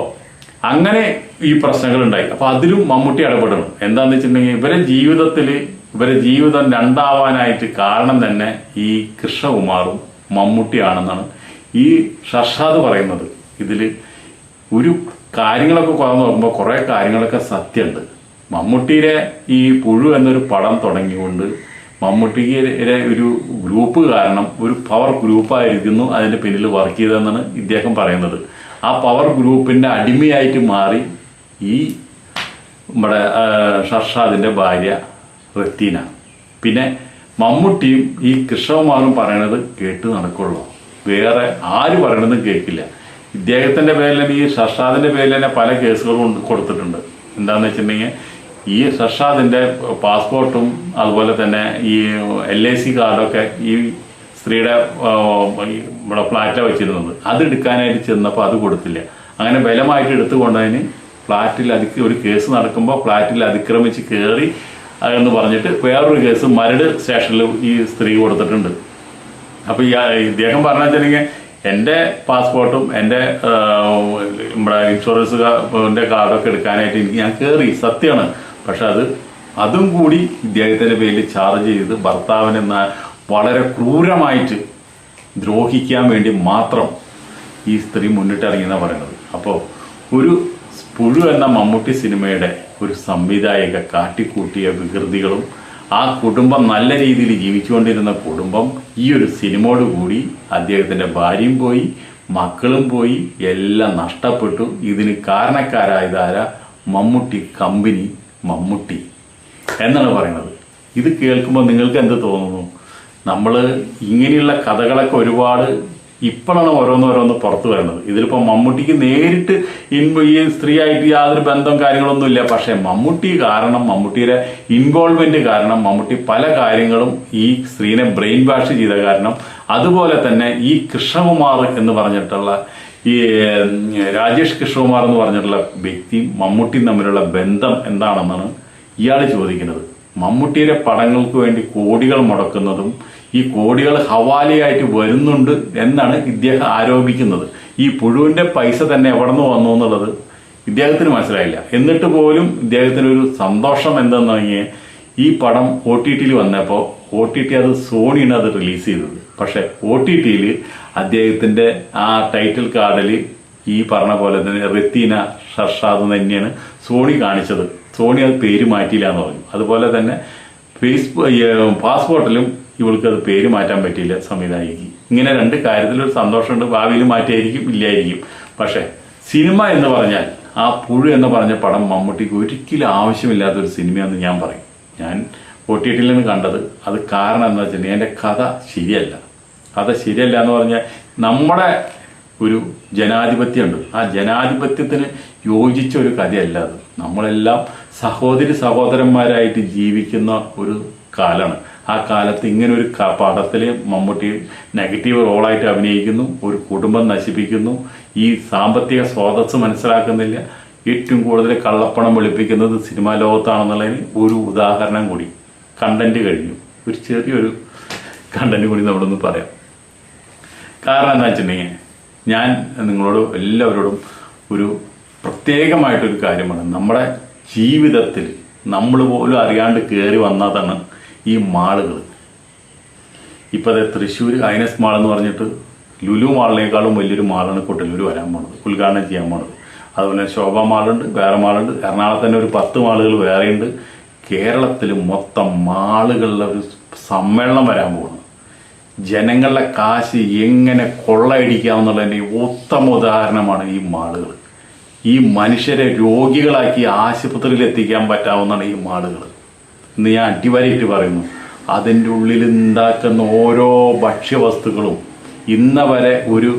Speaker 1: അങ്ങനെ ഈ പ്രശ്നങ്ങൾ ഉണ്ടായി അപ്പോൾ അതിലും മമ്മൂട്ടി ഇടപെടണം. എന്താണെന്ന് വെച്ചിട്ടുണ്ടെങ്കിൽ ഇവരെ ജീവിതത്തിൽ ഇവരെ ജീവിതം രണ്ടാവാനായിട്ട് കാരണം തന്നെ ഈ കൃഷ്ണകുമാറും മമ്മൂട്ടിയാണെന്നാണ്. ഈ ഷർഷാദ് പറയുന്നത്. ഇതിൽ ഒരു കാര്യങ്ങളൊക്കെ കുറഞ്ഞു നോക്കുമ്പോൾ കുറെ കാര്യങ്ങളൊക്കെ സത്യമുണ്ട്. മമ്മൂട്ടിയിലെ ഈ പുഴു എന്നൊരു പടം തുടങ്ങിക്കൊണ്ട് മമ്മൂട്ടിയിലെ ഒരു ഗ്രൂപ്പ് കാരണം ഒരു പവർ ഗ്രൂപ്പായിരിക്കുന്നു അതിന്റെ പിന്നിൽ വർക്ക് ചെയ്തതെന്നാണ് ഇദ്ദേഹം പറയുന്നത്. ആ പവർ ഗ്രൂപ്പിന്റെ അടിമയായിട്ട് മാറി ഈ നമ്മുടെ ഷർഷാദിന്റെ ഭാര്യ റത്തീന പിന്നെ മമ്മൂട്ടിയും ഈ കൃഷ്ണകുമാറും പറയണത് കേട്ട് നടക്കുള്ളൂ. വേറെ ആര് പറയണതും കേൾക്കില്ല. ഇദ്ദേഹത്തിന്റെ പേരിൽ തന്നെ ഈ ഷർഷാദിന്റെ പേരിൽ തന്നെ പല കേസുകളും കൊടുത്തിട്ടുണ്ട്. എന്താണെന്ന് വെച്ചിട്ടുണ്ടെങ്കിൽ ഈ ഷർഷാദിന്റെ പാസ്പോർട്ടും അതുപോലെ തന്നെ ഈ എൽ ഐ സി കാർഡൊക്കെ ഈ സ്ത്രീയുടെ ഇവിടെ ഫ്ലാറ്റിലാണ് വെച്ചിരുന്നത്. അത് എടുക്കാനായിട്ട് ചെന്നപ്പോൾ അത് കൊടുത്തില്ല. അങ്ങനെ ബലമായിട്ട് എടുത്തുകൊണ്ടതിന് ഫ്ലാറ്റിൽ അതിക്ക് ഒരു കേസ് നടക്കുമ്പോൾ ഫ്ലാറ്റിൽ അതിക്രമിച്ച് കയറി എന്ന് പറഞ്ഞിട്ട് വേറൊരു കേസ് മരട് സ്റ്റേഷനിൽ ഈ സ്ത്രീ കൊടുത്തിട്ടുണ്ട്. അപ്പോൾ ഈ ഇദ്ദേഹം പറഞ്ഞ എന്റെ പാസ്പോർട്ടും എന്റെ നമ്മുടെ ഇൻഷുറൻസ് കാർഡൊക്കെ എടുക്കാനായിട്ട് എനിക്ക് ഞാൻ കയറി സത്യമാണ്. പക്ഷെ അത് അതും കൂടി ഇദ്ദേഹത്തിന്റെ പേരിൽ ചാർജ് ചെയ്ത് ഭർത്താവിനെ വളരെ ക്രൂരമായിട്ട് ദ്രോഹിക്കാൻ വേണ്ടി മാത്രം ഈ സ്ത്രീ മുന്നിട്ടിറങ്ങിയെന്നാണ് പറയുന്നത്. അപ്പോൾ ഒരു പുഴു എന്ന മമ്മൂട്ടി സിനിമയുടെ ഒരു സംവിധായക കാട്ടിക്കൂട്ടിയ വികൃതികളും ആ കുടുംബം നല്ല രീതിയിൽ ജീവിച്ചുകൊണ്ടിരുന്ന കുടുംബം ഈ ഒരു സിനിമയോട് കൂടി അദ്ദേഹത്തിന്റെ ഭാര്യയും പോയി മക്കളും പോയി എല്ലാം നഷ്ടപ്പെട്ടു. ഇതിന് കാരണക്കാരായതാര മമ്മൂട്ടി കമ്പനി മമ്മൂട്ടി എന്നാണ് പറയുന്നത്. ഇത് കേൾക്കുമ്പോൾ നിങ്ങൾക്ക് എന്ത് തോന്നുന്നു? നമ്മൾ ഇങ്ങനെയുള്ള കഥകളൊക്കെ ഒരുപാട് ഇപ്പോഴാണ് ഓരോന്നോരോന്ന് പുറത്തു വരുന്നത്. ഇതിലിപ്പോൾ മമ്മൂട്ടിക്ക് നേരിട്ട് ഈ സ്ത്രീയായിട്ട് യാതൊരു ബന്ധം കാര്യങ്ങളൊന്നും ഇല്ല പക്ഷേ മമ്മൂട്ടി കാരണം മമ്മൂട്ടിയുടെ ഇൻവോൾവ്മെന്റ് കാരണം മമ്മൂട്ടി പല കാര്യങ്ങളും ഈ സ്ത്രീനെ ബ്രെയിൻ വാഷ് ചെയ്ത കാരണം അതുപോലെ തന്നെ ഈ കൃഷ്ണകുമാർ എന്ന് പറഞ്ഞിട്ടുള്ള ഈ രാജേഷ് കൃഷ്ണകുമാർ എന്ന് പറഞ്ഞിട്ടുള്ള വ്യക്തി മമ്മൂട്ടിയും തമ്മിലുള്ള ബന്ധം എന്താണെന്നാണ് ഇയാൾ ചോദിക്കുന്നത്. മമ്മൂട്ടിയുടെ പടങ്ങൾക്ക് വേണ്ടി കോടികൾ മുടക്കുന്നതും ഈ കോടികൾ ഹവാലയായിട്ട് വരുന്നുണ്ട് എന്നാണ് ഇദ്ദേഹം ആരോപിക്കുന്നത്. ഈ പുഴുവിന്റെ പൈസ തന്നെ എവിടെ നിന്ന് വന്നു എന്നുള്ളത് ഇദ്ദേഹത്തിന് മനസ്സിലായില്ല. എന്നിട്ട് പോലും ഇദ്ദേഹത്തിന് ഒരു സന്തോഷം എന്തെന്ന് പറഞ്ഞാൽ ഈ പടം ഒ ടി ടിയിൽ വന്നപ്പോൾ ഒ ടി ടി അത് സോണിയാണ് അത് റിലീസ് ചെയ്തത്. പക്ഷെ ഒ ടി ടിയിൽ അദ്ദേഹത്തിന്റെ ആ ടൈറ്റിൽ കാർഡിൽ ഈ പറഞ്ഞ പോലെ തന്നെ റെത്തീന ഷർഷാദ് തന്നെയാണ് സോണി കാണിച്ചത്. സോണി അത് പേര് മാറ്റിയില്ല എന്ന് പറഞ്ഞു. അതുപോലെ തന്നെ ഫേസ്ബുക്ക് പാസ്പോർട്ടിലും ഇവൾക്ക് അത് പേര് മാറ്റാൻ പറ്റിയില്ല സംവിധായിക്ക് ഇങ്ങനെ രണ്ട് കാര്യത്തിലൊരു സന്തോഷമുണ്ട് ഭാവിയിൽ മാറ്റിയായിരിക്കും ഇല്ലായിരിക്കും. പക്ഷേ സിനിമ എന്ന് പറഞ്ഞാൽ ആ പുഴു എന്ന് പറഞ്ഞ പടം മമ്മൂട്ടിക്ക് ഒരിക്കലും ആവശ്യമില്ലാത്തൊരു സിനിമയെന്ന് ഞാൻ പറയും. ഞാൻ ഒ ടി കണ്ടത്. അത് കാരണം എന്താ വെച്ചിട്ടുണ്ടെങ്കിൽ എന്റെ കഥ ശരിയല്ല. കഥ ശരിയല്ല എന്ന് പറഞ്ഞാൽ നമ്മുടെ ഒരു ജനാധിപത്യമുണ്ട്. ആ ജനാധിപത്യത്തിന് യോജിച്ച ഒരു കഥയല്ല അത്. നമ്മളെല്ലാം സഹോദരി സഹോദരന്മാരായിട്ട് ജീവിക്കുന്ന ഒരു കാലമാണ്. ആ കാലത്ത് ഇങ്ങനെ ഒരു പടത്തിൽ മമ്മൂട്ടി നെഗറ്റീവ് റോളായിട്ട് അഭിനയിക്കുന്നു ഒരു കുടുംബം നശിപ്പിക്കുന്നു ഈ സാമ്പത്തിക സ്രോതസ് മനസ്സിലാക്കുന്നില്ല. ഏറ്റവും കൂടുതൽ കള്ളപ്പണം വെളുപ്പിക്കുന്നത് സിനിമാ ലോകത്താണെന്നുള്ളതിന് ഒരു ഉദാഹരണം കൂടി കണ്ടന്റ് കഴിഞ്ഞു. ഒരു ചെറിയൊരു കണ്ടന്റ് കൂടി നമ്മളൊന്ന് പറയാം. കാരണം എന്താ വെച്ചിട്ടുണ്ടെങ്കിൽ ഞാൻ നിങ്ങളോട് എല്ലാവരോടും ഒരു പ്രത്യേകമായിട്ടൊരു കാര്യമാണ്. നമ്മുടെ ജീവിതത്തിൽ നമ്മൾ പോലും അറിയാണ്ട് കയറി വന്നതാണ് ഈ മാളുകൾ. ഇപ്പോൾ അതെ തൃശ്ശൂർ ഐനസ് മാൾ എന്ന് പറഞ്ഞിട്ട് ലുലു മാളിനേക്കാളും വലിയൊരു മാളാണ് കൊട്ടല്ലൂർ വരാൻ പോണത് ഉദ്ഘാടനം ചെയ്യാൻ പോണത്. അതുപോലെ ശോഭ മാളുണ്ട് വേറെ മാളുണ്ട്. എറണാകുളത്ത് തന്നെ ഒരു പത്ത് മാളുകൾ വേറെയുണ്ട്. കേരളത്തിൽ മൊത്തം മാളുകളിലെ ഒരു സമ്മേളനം വരാൻ പോകുന്നു ജനങ്ങളുടെ കാശ് എങ്ങനെ കൊള്ളയടിക്കാം കൊള്ളയടിക്കാമെന്നുള്ളതിന്റെ ഉത്തമ ഉദാഹരണമാണ് ഈ മാളുകൾ. ഈ മനുഷ്യരെ രോഗികളാക്കി ആശുപത്രിയിൽ എത്തിക്കാൻ പറ്റാവുന്നതാണ് ഈ മാളുകൾ. ഇന്ന് ഞാൻ അടിവരയിട്ട് പറയുന്നു. അതിന്റെ ഉള്ളിൽ ഉണ്ടാക്കുന്ന ഓരോ ഭക്ഷ്യവസ്തുക്കളും ഇന്ന വരെ ഒരു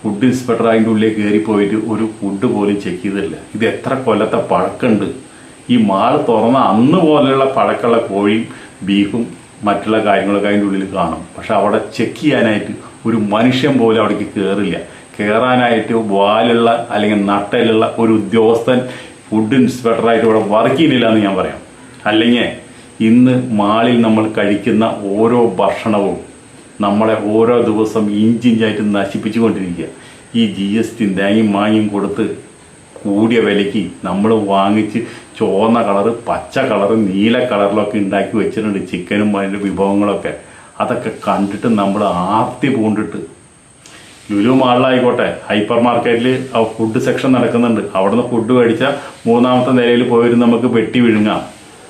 Speaker 1: ഫുഡ് ഇൻസ്പെക്ടർ അതിന്റെ ഉള്ളിൽ കയറി പോയിട്ട് ഒരു ഫുഡ് പോലും ചെക്ക് ചെയ്തില്ല ഇത് എത്ര കൊല്ലത്തെ പഴക്കമുണ്ട്. ഈ മാൾ തുറന്ന അന്ന് പോലെയുള്ള പഴക്കമുള്ള കോഴിയും ബീഫും മറ്റുള്ള കാര്യങ്ങളൊക്കെ അതിന്റെ ഉള്ളിൽ കാണും. പക്ഷെ അവിടെ ചെക്ക് ചെയ്യാനായിട്ട് ഒരു മനുഷ്യൻ പോലും അവിടേക്ക് കയറില്ല. കയറാനായിട്ട് വാലുള്ള അല്ലെങ്കിൽ നട്ടലുള്ള ഒരു ഉദ്യോഗസ്ഥൻ ഫുഡ് ഇൻസ്പെക്ടറായിട്ട് ഇവിടെ വർക്ക് ചെയ്യുന്നില്ല എന്ന് ഞാൻ പറയാം. അല്ലെങ്കിൽ ഇന്ന് മാളിൽ നമ്മൾ കഴിക്കുന്ന ഓരോ ഭക്ഷണവും നമ്മളെ ഓരോ ദിവസം ഇഞ്ചിഞ്ചായിട്ട് നശിപ്പിച്ചുകൊണ്ടിരിക്കുക. ഈ ജി എസ് ടി തേങ്ങയും മാങ്ങയും കൊടുത്ത് കൂടിയ വിലയ്ക്ക് നമ്മൾ വാങ്ങിച്ച് ചുവന്ന കളറ് പച്ച കളറ് നീല കളറിലൊക്കെ ഉണ്ടാക്കി വെച്ചിട്ടുണ്ട് ചിക്കനും അതിന്റെ വിഭവങ്ങളൊക്കെ. അതൊക്കെ കണ്ടിട്ട് നമ്മൾ ആർത്തി പൂണ്ടിട്ട്. ലുലു മാളിലായിക്കോട്ടെ ഹൈപ്പർ മാർക്കറ്റിൽ ഫുഡ് സെക്ഷൻ നടക്കുന്നുണ്ട്. അവിടുന്ന് ഫുഡ് മേടിച്ചാൽ മൂന്നാമത്തെ നിലയിൽ പോയിരുന്ന് നമുക്ക് വെട്ടി വിഴുങ്ങാം.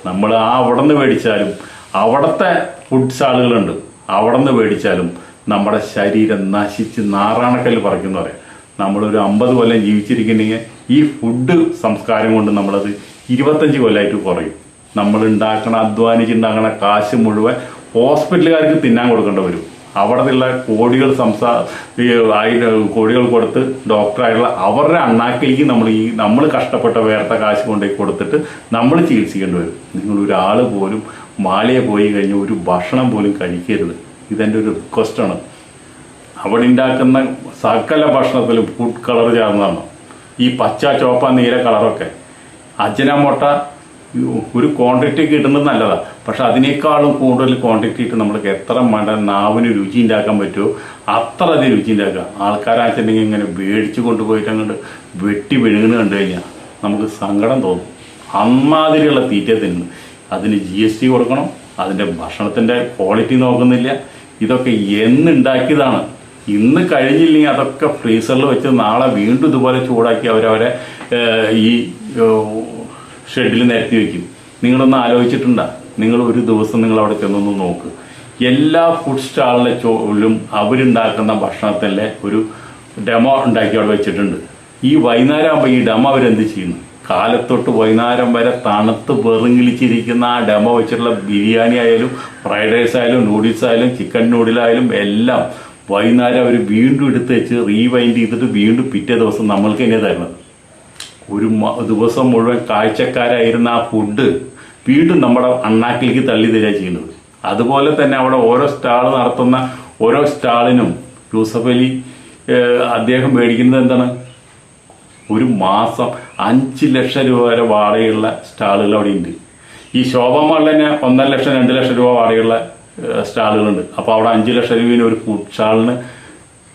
Speaker 1: നമ്മൾ ആ അവിടെ നിന്ന് മേടിച്ചാലും അവിടുത്തെ ഫുഡ്സ് ആളുകളുണ്ട്. അവിടെ നിന്ന് മേടിച്ചാലും നമ്മുടെ ശരീരം നശിച്ച് നാറാണക്കല്ല് പറിക്കുന്ന പറയാം നമ്മളൊരു അമ്പത് കൊല്ലം ജീവിച്ചിരിക്കുന്നെങ്കിൽ ഈ ഫുഡ് സംസ്കാരം കൊണ്ട് നമ്മളത് ഇരുപത്തഞ്ച് കൊല്ലമായിട്ട് കുറയും. നമ്മൾ ഉണ്ടാക്കണ അധ്വാനിച്ചുണ്ടാക്കണ കാശ് മുഴുവൻ ഹോസ്പിറ്റലുകാർക്ക് തിന്നാൻ കൊടുക്കേണ്ടി വരും. അവിടെ നിന്നുള്ള കോടികൾ സംസാ കോടികൾ കൊടുത്ത് ഡോക്ടറായിട്ടുള്ള അവരുടെ അണ്ണാക്കിലേക്ക് നമ്മൾ ഈ നമ്മൾ കഷ്ടപ്പെട്ട വേർത്ത കാശ് കൊണ്ടുപോയി കൊടുത്തിട്ട് നമ്മൾ ചികിത്സിക്കേണ്ടി വരും. നിങ്ങൾ ഒരാൾ പോലും മാലയെ പോയി കഴിഞ്ഞ് ഒരു ഭക്ഷണം പോലും കഴിക്കരുത്. ഇതെന്റെ ഒരു റിക്വസ്റ്റാണ് അവിടെ ഉണ്ടാക്കുന്ന സകല ഭക്ഷണത്തിലും ഫുഡ് കളർ ചേർന്നതാണ്. ഈ പച്ച ചോപ്പ നീല കളറൊക്കെ അജനമൊട്ട ഒരു ക്വാണ്ടിറ്റി കിട്ടുന്നത് നല്ലതാണ് പക്ഷെ അതിനേക്കാളും കൂടുതൽ ക്വാണ്ടിറ്റി ഇട്ട് നമ്മൾക്ക്. എത്ര മട നാവിന് രുചി ഉണ്ടാക്കാൻ പറ്റുമോ അത്ര അധികം രുചി ഉണ്ടാക്കുക ആൾക്കാരാച്ചിട്ടുണ്ടെങ്കിൽ ഇങ്ങനെ മേടിച്ചു കൊണ്ടുപോയിട്ട് അങ്ങോട്ട് വെട്ടി വിഴുങ്ങുന്നത് കണ്ടു കഴിഞ്ഞാൽ നമുക്ക് സങ്കടം തോന്നും. അമ്മാതിരിയുള്ള തീറ്റ തിന്നു. അതിന് ജി എസ് ടി കൊടുക്കണം അതിന്റെ ഭക്ഷണത്തിന്റെ ക്വാളിറ്റി നോക്കുന്നില്ല. ഇതൊക്കെ എന്നുണ്ടാക്കിയതാണ് ഇന്ന് കഴിഞ്ഞില്ലെങ്കിൽ അതൊക്കെ ഫ്രീസറിൽ വെച്ച് നാളെ വീണ്ടും ഇതുപോലെ ചൂടാക്കി അവരവരെ ഈ ഷെഡിൽ നിരത്തി വെക്കും. നിങ്ങളൊന്ന് ആലോചിച്ചിട്ടുണ്ടോ? നിങ്ങൾ ഒരു ദിവസം നിങ്ങൾ അവിടെ ചെന്നൊന്ന് നോക്ക്. എല്ലാ ഫുഡ് സ്റ്റാളിലെ ചോലും അവരുണ്ടാക്കുന്ന ഭക്ഷണത്തിലെ ഒരു ഡെമോ ഉണ്ടാക്കി അവിടെ വെച്ചിട്ടുണ്ട്. ഈ വൈകുന്നേരം ആകുമ്പോൾ ഈ ഡെമോ അവരെന്ത് ചെയ്യുന്നു? കാലത്തൊട്ട് വൈകുന്നേരം വരെ തണുത്ത് വെറുങ്ങിലിച്ചിരിക്കുന്ന ആ ഡെമോ വെച്ചിട്ടുള്ള ബിരിയാണി ആയാലും ഫ്രൈഡ് റൈസ് ആയാലും നൂഡിൽസ് ആയാലും ചിക്കൻ നൂഡിലായാലും എല്ലാം വൈകുന്നേരം അവർ വീണ്ടും എടുത്ത് വെച്ച് റീവൈൻഡ് ചെയ്തിട്ട് വീണ്ടും പിറ്റേ ദിവസം നമ്മൾക്ക് തന്നെ തരുന്നത്. ഒരു ദിവസം മുഴുവൻ കാഴ്ചക്കാരായിരുന്ന ആ ഫുഡ് വീണ്ടും നമ്മുടെ അണ്ണാക്കിലേക്ക് തള്ളി തരിക ചെയ്യുന്നത്. അതുപോലെ തന്നെ അവിടെ ഓരോ സ്റ്റാൾ നടത്തുന്ന ഓരോ സ്റ്റാളിനും യൂസഫ് അലി അദ്ദേഹം മേടിക്കുന്നത് എന്താണ്? ഒരു മാസം അഞ്ച് ലക്ഷം രൂപ വരെ വാടകയുള്ള സ്റ്റാളുകൾ അവിടെ ഉണ്ട് ഈ ശോഭമാളിൽ തന്നെ ഒന്നര ലക്ഷം രണ്ട് ലക്ഷം രൂപ വാടകയുള്ള സ്റ്റാളുകളുണ്ട്. അപ്പോൾ അവിടെ അഞ്ച് ലക്ഷം രൂപയിൽ ഒരു ഫുഡ് സ്റ്റാളിന്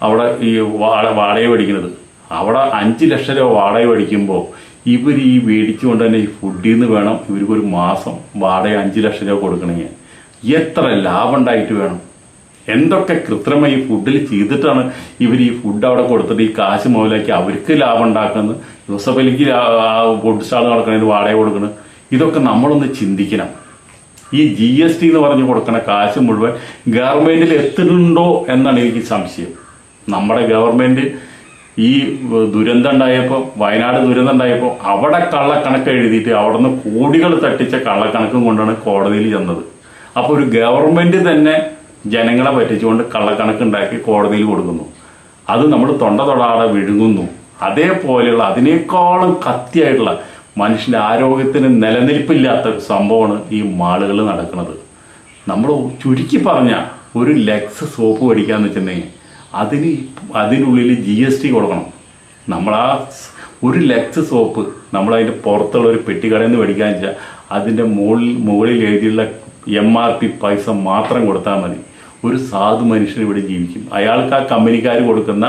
Speaker 1: അവിടെ ഈ വാട വാടക മേടിക്കുന്നത്. അവിടെ അഞ്ച് ലക്ഷം രൂപ വാടക മേടിക്കുമ്പോൾ ഇവർ ഈ മേടിച്ചുകൊണ്ട് തന്നെ ഈ ഫുഡിൽ നിന്ന് വേണം ഇവർക്കൊരു മാസം വാടക അഞ്ച് ലക്ഷം രൂപ കൊടുക്കണമെങ്കിൽ. എത്ര ലാഭം ഉണ്ടായിട്ട് വേണം? എന്തൊക്കെ കൃത്രിമ ഈ ഫുഡിൽ ചെയ്തിട്ടാണ് ഇവർ ഈ ഫുഡ് അവിടെ കൊടുത്തിട്ട് ഈ കാശ് മുതലാക്കി അവർക്ക് ലാഭം ഉണ്ടാക്കുന്നത്? യൂസഫ് അലിക്ക് ഫുഡ് സ്റ്റാൾ നടക്കണതിന് വാടക കൊടുക്കണം. ഇതൊക്കെ നമ്മളൊന്ന് ചിന്തിക്കണം. ഈ ജി എസ് ടി എന്ന് പറഞ്ഞ് കൊടുക്കുന്ന കാശ് മുഴുവൻ ഗവൺമെന്റിൽ എത്തുന്നുണ്ടോ എന്നാണ് എനിക്ക് സംശയം. നമ്മുടെ ഗവൺമെന്റ് ഈ ദുരന്തം ഉണ്ടായപ്പോൾ വയനാട് ദുരന്തം ഉണ്ടായപ്പോൾ അവിടെ കള്ളക്കണക്ക് എഴുതിയിട്ട് അവിടുന്ന് കോടികൾ തട്ടിച്ച കള്ളക്കണക്കും കൊണ്ടാണ് കോടതിയിൽ ചെന്നത്. അപ്പോൾ ഒരു ഗവൺമെന്റ് തന്നെ ജനങ്ങളെ പറ്റിച്ചുകൊണ്ട് കള്ളക്കണക്ക് ഉണ്ടാക്കി കോടതിയിൽ കൊടുക്കുന്നു. അത് നമ്മൾ തൊണ്ട തൊടാതെ വിഴുങ്ങുന്നു. അതേപോലെയുള്ള അതിനേക്കാളും കത്തിയായിട്ടുള്ള മനുഷ്യന്റെ ആരോഗ്യത്തിന് നിലനിൽപ്പില്ലാത്ത സംഭവമാണ് ഈ മാളുകൾ നടക്കുന്നത്. നമ്മൾ ചുരുക്കി പറഞ്ഞ ഒരു ലെക്സ് സോപ്പ് മേടിക്കാന്ന് വെച്ചിട്ടുണ്ടെങ്കിൽ അതിന് അതിനുള്ളിൽ ജി എസ് ടി കൊടുക്കണം. നമ്മളാ ഒരു ലെക്സ് സോപ്പ് നമ്മളതിന്റെ പുറത്തുള്ള ഒരു പെട്ടിക്കടയിൽ നിന്ന് മേടിക്കാൻ വെച്ചാൽ അതിന്റെ മുകളിൽ മുകളിൽ എഴുതിയുള്ള എം ആർ പി പൈസ മാത്രം കൊടുത്താൽ മതി. ഒരു സാധു മനുഷ്യൻ ഇവിടെ ജീവിക്കും. അയാൾക്ക് ആ കമ്പനിക്കാർ കൊടുക്കുന്ന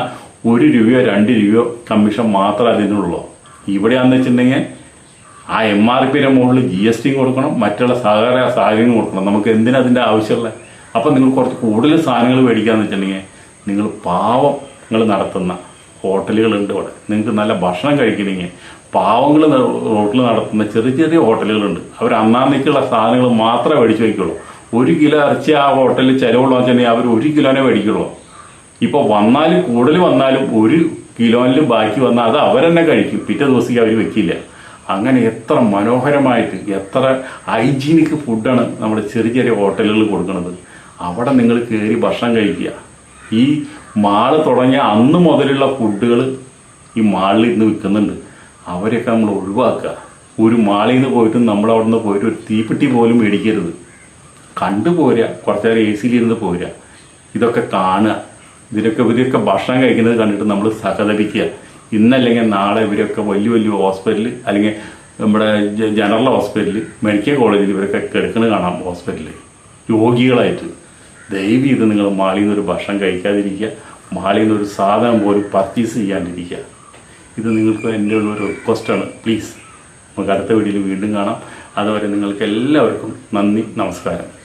Speaker 1: ഒരു രൂപയോ രണ്ട് രൂപയോ കമ്മീഷൻ മാത്രമേ അതിനുള്ളൂ. ഇവിടെയാണെന്ന് വെച്ചിട്ടുണ്ടെങ്കിൽ ആ എം ആർ പിയുടെ മുകളിൽ ജി എസ് ടിയും കൊടുക്കണം മറ്റുള്ള സഹകരണ സാഹചര്യം കൊടുക്കണം. നമുക്ക് എന്തിനാ അതിന്റെ ആവശ്യമുള്ള അപ്പം നിങ്ങൾ കുറച്ച് കൂടുതൽ സാധനങ്ങൾ മേടിക്കാമെന്ന് വെച്ചിട്ടുണ്ടെങ്കിൽ നിങ്ങൾ പാവം നിങ്ങൾ നടത്തുന്ന ഹോട്ടലുകളുണ്ട് ഇവിടെ നിങ്ങൾക്ക് നല്ല ഭക്ഷണം കഴിക്കണമെങ്കിൽ പാവങ്ങൾ റോട്ടിൽ നടത്തുന്ന ചെറിയ ചെറിയ ഹോട്ടലുകളുണ്ട്. അവർ അന്നാന്നേക്കുള്ള സാധനങ്ങൾ മാത്രമേ മേടിച്ച് വയ്ക്കുള്ളൂ. ഒരു കിലോ ഇറച്ചി ആ ഹോട്ടലിൽ ചിലവുള്ള വെച്ചിട്ടുണ്ടെങ്കിൽ അവർ ഒരു കിലോനെ മേടിക്കുള്ളൂ. ഇപ്പോൾ വന്നാലും കൂടുതൽ വന്നാലും ഒരു കിലോനിലും ബാക്കി വന്നാൽ അത് അവരെന്നെ കഴിക്കും. പിറ്റേ ദിവസത്തേക്ക് അവർ വെക്കില്ല. അങ്ങനെ എത്ര മനോഹരമായിട്ട് എത്ര ഹൈജീനിക് ഫുഡാണ് നമ്മുടെ ചെറിയ ചെറിയ ഹോട്ടലുകളിൽ കൊടുക്കുന്നത്. അവിടെ നിങ്ങൾ കയറി ഭക്ഷണം കഴിക്കുക. ഈ മാൾ തുടങ്ങിയ അന്ന് മുതലുള്ള ഫുഡുകൾ ഈ മാളിൽ ഇന്ന് വിൽക്കുന്നുണ്ട്. അവരെയൊക്കെ നമ്മൾ ഒഴിവാക്കുക. ഒരു മാളിൽ നിന്ന് പോയിട്ട് നമ്മൾ അവിടെ നിന്ന് പോയിട്ട് ഒരു തീപ്പെട്ടി പോലും മേടിക്കരുത്. കണ്ടു പോരുക. കുറച്ച് നേരം എ സിയിലിരുന്ന് പോരുക. ഇതൊക്കെ കാണുക. ഇതിനൊക്കെ ഇവരൊക്കെ ഭക്ഷണം കഴിക്കുന്നത് കണ്ടിട്ട് നമ്മൾ സഹതപിക്കുക. ഇന്നല്ലെങ്കിൽ നാളെ ഇവരൊക്കെ വലിയ വലിയ ഹോസ്പിറ്റലിൽ അല്ലെങ്കിൽ നമ്മുടെ ജനറൽ ഹോസ്പിറ്റലിൽ മെഡിക്കൽ കോളേജിൽ ഇവരൊക്കെ കിടക്കുന്നത് കാണാം ഹോസ്പിറ്റലിൽ രോഗികളായിട്ട്. ദയവ് ചെയ്ത് നിങ്ങൾ മാളിൽ നിന്നൊരു ഭക്ഷണം കഴിക്കാതിരിക്കുക. മാളിൽ നിന്നൊരു സാധനം പോലും പർച്ചേസ് ചെയ്യാണ്ടിരിക്കുക. ഇത് നിങ്ങൾക്ക് എന്റെ ഒരു റിക്വസ്റ്റാണ് പ്ലീസ് നമുക്ക് അടുത്ത വീഡിയോയിൽ വീണ്ടും കാണാം. അതുവരെ നിങ്ങൾക്ക് എല്ലാവർക്കും നന്ദി നമസ്കാരം.